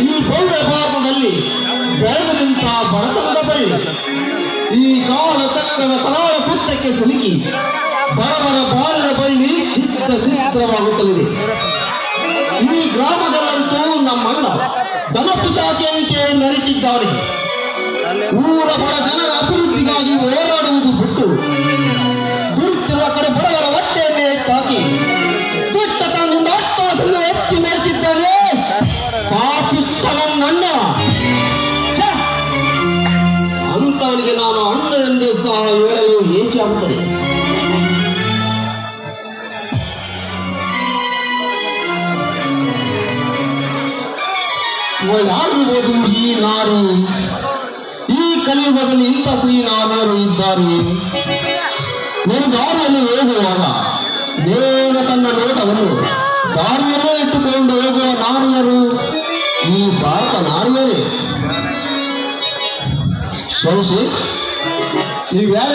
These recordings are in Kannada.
ಈ ಭವ್ಯ ಭಾರತದಲ್ಲಿ ಬೆಳೆದು ನಿಂತ ಬಡತನದ ಬಳ್ಳಿ ಈ ಕಾಲ ಚಕ್ರದ ಕರಾಳ ಕೃತ್ಯಕ್ಕೆ ಸಿಲುಕಿ ಬಡವರ ಬಾಲದ ಬಳ್ಳಿ ಚಿತ್ರ ಚಿತ್ರವಾಗುತ್ತಲಿದೆ. ಈ ಗ್ರಾಮದಲ್ಲಂತೂ ನಮ್ಮಣ್ಣ ದನಪಿಚಾಚಿಯಂತೆ ಮೆರೆತಿದ್ದಾನೆ ಊರ ಬಡ ಜನರ ಅಭಿವೃದ್ಧಿಗಾಗಿ ಹೋರಾಡುವುದು ಬಿಟ್ಟು ಹೇಳಲು ಏಸಿ ಆಗುತ್ತದೆ ಯಾರಿರ್ಬೋದು ಈ ನಾರು ಈ ಕಲಿಯುಗದಲ್ಲಿ ಇಂಥ ಶ್ರೀನಾಥರು ಇದ್ದಾರೆ. ಒಂದು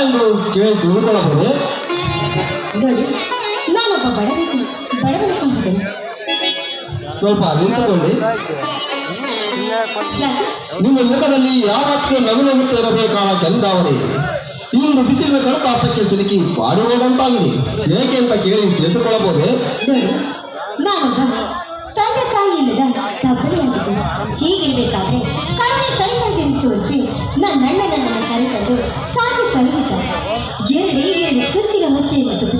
ಯಾರೆಂದು ಕೇಳಿ ತಿಳ್ಕೊಳ್ಳಬಹುದು ನಾನೊಬ್ಬ ಬಡವನ ಸ್ವಲ್ಪ ನಿಂತುಕೊಳ್ಳಿ. ನಿಮ್ಮ ಮುಖದಲ್ಲಿ ಯಾವತ್ತೂ ನಗು ನಗುತ್ತಿರಬೇಕಾದ ಈ ಇಂದು ಬಿಸಿಲಿನ ಕಡತಾಪಕ್ಕೆ ಸಿಲುಕಿ ಬಾಡಿ ಹೋದಂತಾಗಿದೆ. ಏಕೆ ಅಂತ ಕೇಳಿ ತಿಳಿದುಕೊಳ್ಳಬಹುದೇ. ನಾನೊಬ್ಬ ತಂದೆ ತಾಯಿ ಇಲ್ಲದ ತಬ್ಬಲಿಯಾಗಿದ್ದೆ ಹೀಗಿರ್ಬೇಕಾದ್ರೆ ಕಣ್ಣೆ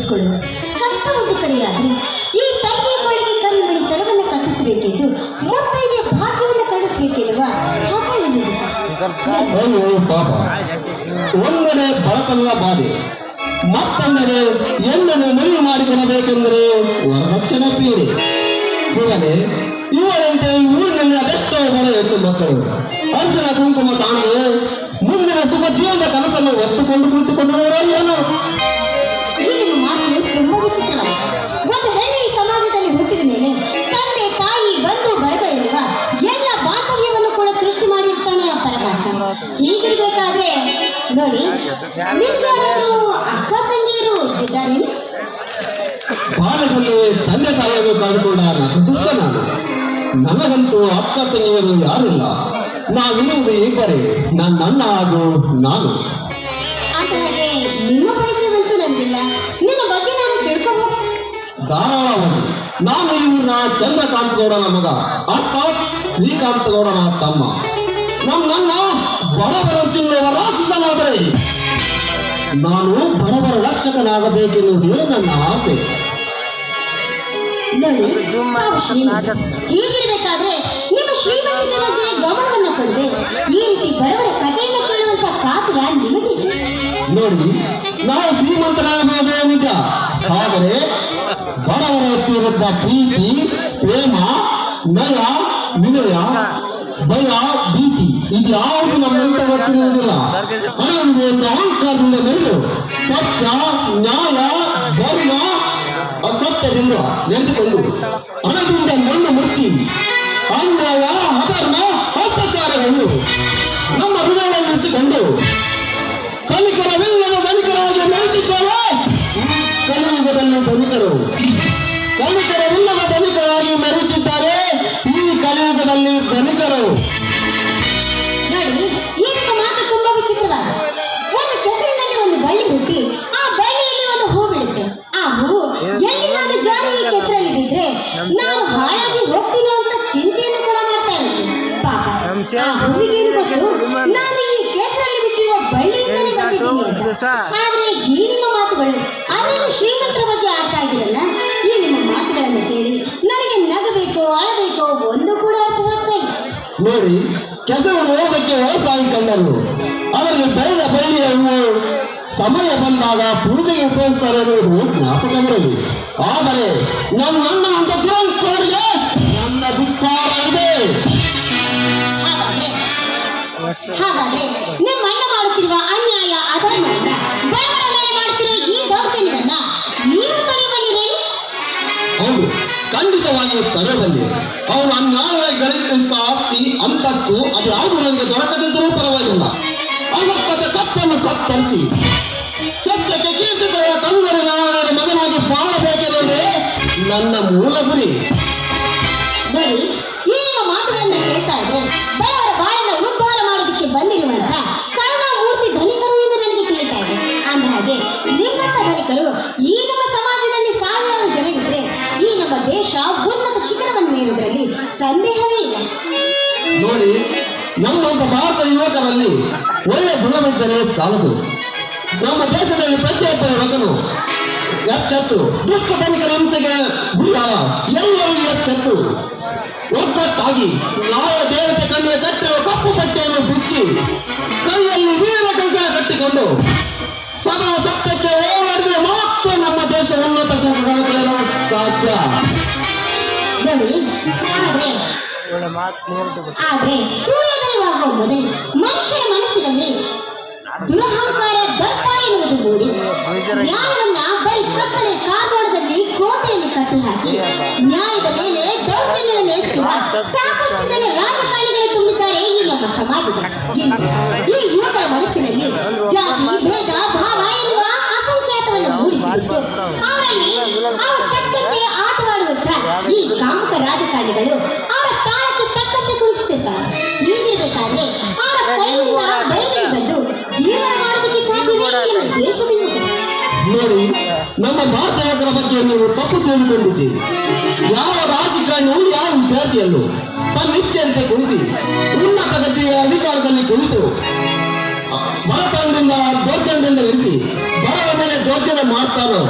ತುಂಬಿಸಿಕೊಳ್ಳಲು ಕಷ್ಟ ಒಂದು ಕಡೆಯಾದರೆ ಈ ತಂದೆಯ ಕೊಳಗೆ ಕರಿಮಣಿ ಸರವನ್ನು ಕಟ್ಟಿಸಬೇಕೆಂದು ಮುತ್ತೈದೆ ಭಾಗ್ಯವನ್ನು. ಅಯ್ಯೋ ಪಾಪ. ಒಂದೆಡೆ ಬಡತನದ ಬಾಧೆ, ಮತ್ತೊಂದೆಡೆ ಎಲ್ಲನ್ನು ಮದುವೆ ಮಾಡಿಕೊಳ್ಳಬೇಕೆಂದರೆ ವರದಕ್ಷಿಣೆ ಪೀಡೆ. ಶಿವನೇ ಇವರಂತೆ ಊರಿನಲ್ಲಿ ಅದೆಷ್ಟೋ ಬಡ ಹೆಣ್ಣು ಮಕ್ಕಳು, ಅರಸನ ಕುಂಕುಮ ಕಾಣದೆ ಮುಂದಿನ ಸುಖ ಜೀವನದ ಕನಸನ್ನು ಒತ್ತುಕೊಂಡು ಕುಳಿತುಕೊಂಡವರು ಹೀಗಿರ್ಬೇಕಾದ್ರೆ ನೋಡಿ ನಿಮ್ಮೆಲ್ಲರೂ ಅಕ್ಕ ತಂಗಿಯರು ಇದ್ದಾರೆ? ಬಾಲ್ಯದಲ್ಲಿ ತಂದೆ ತಾಯಿಯನ್ನು ಕಳೆದುಕೊಂಡ ನಟುಷ್ಟ ನಾನು ನನಗಂತೂ ಅಕ್ಕ ತಂಗಿಯರು ಯಾರಿಲ್ಲ. ನಾವಿರುವುದು ಇಬ್ಬರೇ. ನನ್ನ ಅಣ್ಣ ಹಾಗೂ ನಾನು. ಅಂತ ನಿಮ್ಮ ಪರಿಚಯವಂತೂ ನನಗಿಲ್ಲ ನಿಮ್ಮ ಬಗ್ಗೆ ನಾನು ತಿಳ್ಕೊಬಹುದು ಧಾರಾಳವಾಗಿ. ನಾನು ಇವನ ಚಂದ್ರಕಾಂತ ಗೌಡನ ಮಗ. ಅರ್ಥಾತ್ ಶ್ರೀಕಾಂತ ಗೌಡನ ತಮ್ಮ ನನ್ನ ಬಡವರ ತಿನ್ನುವ ರಾಕ್ಷಸನಾದರೆ ನಾನು ಬಡವರ ರಕ್ಷಕನಾಗಬೇಕೆನ್ನುವುದೇ ನನ್ನ ಆಸೆ. ಹೀಗಿರ್ಬೇಕಾದ್ರೆ ನಿಮ್ಮ ಶ್ರೀಮಂತಿಕೆ ಬಗ್ಗೆ ಗಮನವನ್ನ ಕೊಡದೆ. ಈ ರೀತಿ ಬಡವರ ಕಥೆಯನ್ನು ಕೇಳುವಂತ ಕಾತುರ ನಿಮಗೆ ನೋಡಿ ನಾವು ಶ್ರೀಮಂತರಾಗಬಹುದೇ ನಿಜ. ಆದರೆ ಬಡವರ ವಿರುದ್ಧ ಪ್ರೀತಿ ಪ್ರೇಮ ನಯ ವಿನಯ ಭಯ ಭೀತಿ ಇದು ಯಾವುದು ನಮ್ಮಂತ ಹಣವಿದೆ ಎಂದು ಅಹಂಕಾರದಿಂದ ಬೆಳೆದು ಸತ್ಯ ನ್ಯಾಯ ಧರ್ಮ ಅಸತ್ಯದಿಂದ ನೆನೆದುಕೊಂಡು ಹಣದಿಂದ ಮಣ್ಣು ಮುಚ್ಚಿ ಅನ್ಯಾಯ ಅಧರ್ಮ ಅತ್ಯಾಚಾರವನ್ನು ನಮ್ಮ ಹೃದಯದಲ್ಲಿರಿಸಿಕೊಂಡು ಕಲಿಕರವಿಲ್ಲದ ಧನಿಕರಾಗಿ ಮೆರೆದಿದ್ದಾರೆ ಕಲಿಯುಗದಲ್ಲಿ ಧನಿಕರು ನಾನು ಈ ಕೆಸರಲ್ಲಿ ಬಿಟ್ಟಿರುವ ಬಳ್ಳಿಯಿಂದಲೇ ಬಂದಿದ್ದೀನಿ ಅಂತ. ಆದ್ರೆ ಈ ನಿಮ್ಮ ಮಾತುಗಳು ಆ ನೀವು ಶ್ರೀಮಂತರ ಬಗ್ಗೆ ಆಡ್ತಾ ಇದ್ದೀರಲ್ಲ ಈ ನಿಮ್ಮ ಮಾತುಗಳನ್ನು ಕೇಳಿ ನನಗೆ ನಗಬೇಕು ಅಳಬೇಕು ಒಂದು ಕೂಡ ಅರ್ಥವಾಗ್ತಾ ಇಲ್ಲ. ನೋಡಿ ಕೆಸರು ಹೋಗಕ್ಕೆ ವಯಸ್ಸಾಗಿ ಕಂಡರು. ಅದರಲ್ಲಿ ಬೆಳೆದ ಬಳ್ಳಿಯ ಹೂವು ಸಮಯ ಬಂದಾಗ ಪೂಜೆಗೆ ಉಪಯೋಗಿಸ್ತಾರೆ ಅನ್ನೋದು ಜ್ಞಾಪಕ ಬರಲಿ. ಆದರೆ ನನ್ನ ಅಂತ ಅಂತ ಹಾಗಾದ್ರೆ ನಿಮ್ಮ ಅಣ್ಣ ಮಾಡುತ್ತಿರುವ ಅನ್ಯಾಯ ಅಧರ್ಮವನ್ನ ಬಡವರ ಮೇಲೆ ಮಾಡುತ್ತಿರುವ ಈ ದೌರ್ಜನ್ಯವನ್ನ ನೀವು ತಡೆಯಬಲ್ಲಿರೇನು ಹೌದು ಖಂಡಿತವಾಗಿಯೂ ತರಬಲ್ಲಿ ಅವನು ಅನ್ಯಾಯವಾಗಿ ಗಳಿಸಿದ ಆಸ್ತಿ ಅಂತಸ್ತು ಅದು ಯಾವುದು ನನಗೆ ದೊರಕದಿದ್ದರೂ ಪರವಾಗಿಲ್ಲ. ಅವತ್ತದ ಕತ್ತನ್ನು ಕತ್ತರಿಸಿ. ಸತ್ಯಕ್ಕೆ ಕೀರ್ತಿ ತರುವ ತಂದರೆ ನಾರಾಯಣ ಮಗನಾಗಿ ಬಾಳಬೇಕೆಂದರೆ ನನ್ನ ಮೂಲ ಗುರಿ. ನೋಡಿ, ನಮ್ಮಂತ ಭಾರತ ಯುವಕರಲ್ಲಿ ಒಳ್ಳೆ ಗುಣಮಟ್ಟದಲ್ಲಿ ಸಾಲದು. ನಮ್ಮ ದೇಶದಲ್ಲಿ ಪ್ರತಿಯೊಬ್ಬ ಯುವಕನು ಎಚ್ಚೆತ್ತು. ದುಷ್ಟ ಧನಿಕರ ಹಿಂಸೆಗೆ ಗುರಿಯಾದ ಎಲ್ಲರೂ ಎಚ್ಚೆತ್ತು. ಒಗ್ಗಟ್ಟಾಗಿ ನ್ಯಾಯ ದೇವತೆ ಕಣ್ಣಿಗೆ ಕಟ್ಟಿರುವ ಕಪ್ಪು ಪಟ್ಟೆಯನ್ನು ಬಿಚ್ಚಿ ಕೈಯಲ್ಲಿ ವೀರ ಕಂಕಣ ಕಟ್ಟಿಕೊಂಡು ಸದಾ ಸತ್ಯಕ್ಕೆ ಹೋರಾಡಿದರೆ ಮಾತ್ರ ನಮ್ಮ ದೇಶ ಉನ್ನತ ಸಂಘಟನೆಗಳನ್ನು ಸಾಧ್ಯ. ನೋಡಿ ಆದ್ರೆ ಆದ್ರೆ ಸೂರ್ಯೋದಯವಾಗುವ ಮೊದಲು ಮನುಷ್ಯನ ಮನಸ್ಸಿನಲ್ಲಿ ದುರಹಂಕಾರ ದರ್ಪ ಎನ್ನುವುದು ಮೂಡಿ. ನ್ಯಾಯವನ್ನ ಬರೀ ಕತ್ತಲೆ ಕಾರ್ವಾರದಲ್ಲಿ ಕೋಟೆಯಲ್ಲಿ ಕಟ್ಟಿ ಹಾಕಿ ನ್ಯಾಯದ ಮೇಲೆ ದೌರ್ಜನ್ಯ ನಡೆಸುವ ಸಾಕಷ್ಟು ಜನ ರಾಜಕಾರಣಿಗಳು ತುಂಬಿದ್ದಾರೆ ಈ ನಮ್ಮ ಸಮಾಜದಲ್ಲಿ. ಈ ಯುವಕರ ಮನಸ್ಸಿನಲ್ಲಿ ಜಾತಿ ಭೇದ ಭಾವ ಎನ್ನುವ ಅಸಂಖ್ಯಾತವನ್ನು ಮೂಡಿಸಿ ಅವರಲ್ಲಿ ರಾಜಕಾರಣಿಗಳು ಅವರ ಕಾಲಕ್ಕೆ ತಕ್ಕಂತೆ ಕುಳಿಸುತ್ತಿದ್ದಾರೆ ಹೀಗಿರಬೇಕಾದ್ರೆ ಅವರ ಕೈಯಿಂದ ಬಯಲಿಗೆ ಬಂದು ಜೀವನ ಮಾಡೋದಕ್ಕೆ ಸಾಧ್ಯವೇ ಎಂಬ ದೇಶವಿರುವುದು ನೋಡಿ ನಮ್ಮ ಭಾರತ ಯುವಕರ ಬಗ್ಗೆ ನೀವು ತಪ್ಪು ತಿಳಿದುಕೊಂಡಿದ್ದೀರಿ ಯಾವ ರಾಜಕಾರಣಿಯು ಯಾವ ವಿದ್ಯಾರ್ಥಿಯಲ್ಲೂ ತನ್ನ ಇಚ್ಛೆಯಂತೆ ಕುಳಿಸಿ ಉನ್ನತ ಗತಿಯ ಅಧಿಕಾರದಲ್ಲಿ ಕುಳಿತು ಬಡತನದಿಂದ ದೋಚನದಿಂದ ಇಳಿಸಿ ಬಡವರ ಮೇಲೆ ದೋಚನೆ ಮಾಡ್ತಾರೋ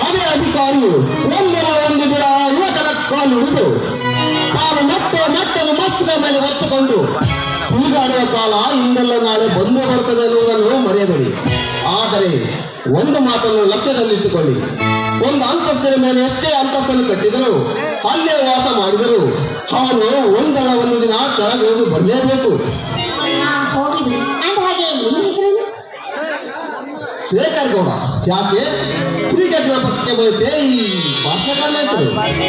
ಅದೇ ಅಧಿಕಾರಿಯು ಒಂದರ ಒಂದು ದಿನ ಯುವಕರ ಕಾಲು ಹಿಡಿದು ತಾನು ಮತ್ತೆ ಮತ್ತೆ ಮಸ್ತದ ಮೇಲೆ ಒತ್ತುಕೊಂಡು ತಿರುಗಾಡುವ ಕಾಲ ಇಂದೆಲ್ಲ ನಾಳೆ ಬಂದು ಬರ್ತದೆ ಎನ್ನುವುದನ್ನು ಮರೆಯಬೇಡಿ. ಆದರೆ ಒಂದು ಮಾತನ್ನು ಲಕ್ಷ್ಯದಲ್ಲಿಟ್ಟುಕೊಳ್ಳಿ. ಒಂದು ಅಂತಸ್ತಿನ ಮೇಲೆ ಎಷ್ಟೇ ಅಂತಸ್ತನ್ನು ಕಟ್ಟಿದರೂ ಅಲ್ಲೇ ವಾಸ ಮಾಡಿದರು ಅವನು ಒಂದರ ಒಂದು ದಿನ ಕೆಳಗೆ ಬರಲೇಬೇಕು ಶೇಖರ್ ಗೌಡ, ಯಾಕೆ? ಕ್ರಿಕೆಟ್ನ ಪಕ್ಷಕ್ಕೆ ಬರುತ್ತೆ ಈ ಭಾಷೆ